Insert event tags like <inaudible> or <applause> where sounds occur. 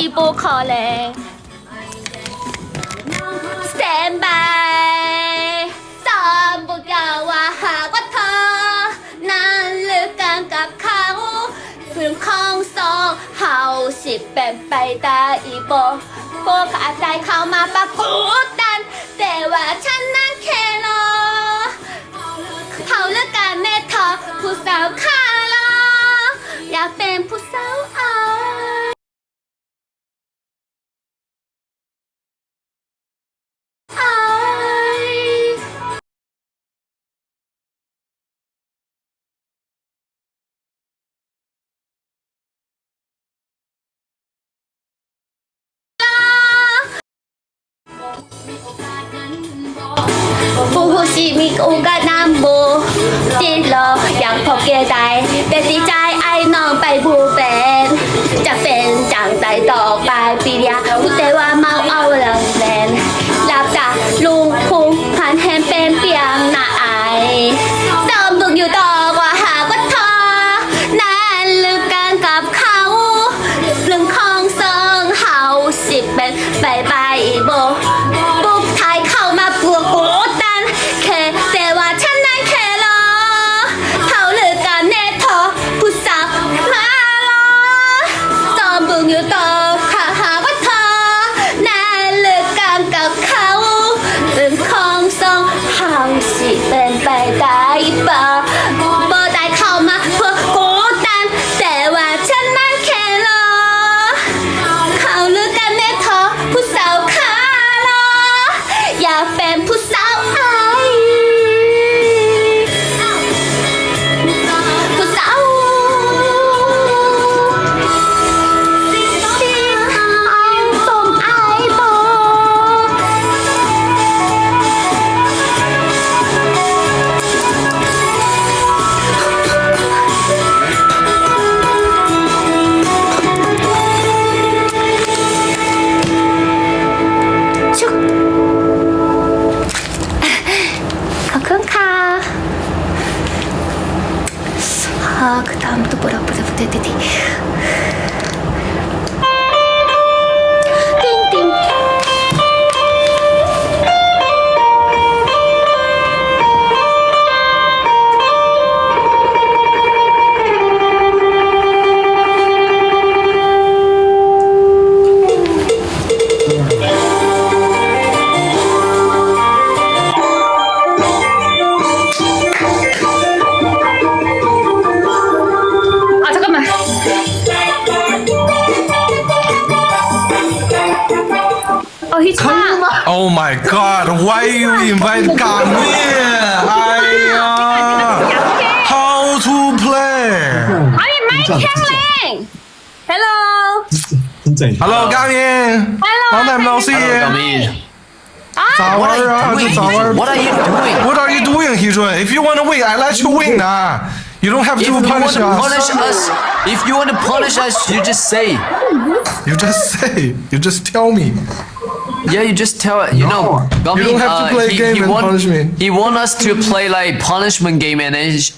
จีโบคอแลสแตนบายสามบุกาว่าหากว่าเธอ นั้นเลือกกันกับเขาพื้นของซองเฮาสิเป็นไปตาอีโบโกับจายเขามาปะกูดัน แต่ว่าฉันนั้นเคโลเขาเลือกกันม่ทอผู้สาว ชีมีโอกะน้ำโบจิตรออยากพบเกใจเป็นดีใจไอ้น้องไปผู้เป็นจะเป็นจังใจต่อไปปีเดียวกูแต่ว่าเมาเอาเรื่อ อยู่ต่อข้าหาว่าเธอน่าเลือกกันกับเขาเรื่องของสองเฮามสิเป็นไปได้ปะบ่ได้เข้ามาเพื่อกดดันแต่ว่าฉันนั้นแค่รอเขาเลือกกันแน่ทอผู้สาวขาลออยากเป็น так, там то пора позавтити. Oh, he's. Oh my god, why you invite Kamir? I, uh, how to play? I invite King Hello. Hello. 真正 ah, What are uh, doing? are you doing? What are you doing, Hijun? If you want to win, I let you win. Ah, you don't have If to you want to us. punish us, if you want to punish us, you just say. You just <laughs> say. You just tell me. Yeah, you just tell it. You know, Gummy, You don't have to uh, play he, game he and want, punish me. He want us to play like punishment game, and then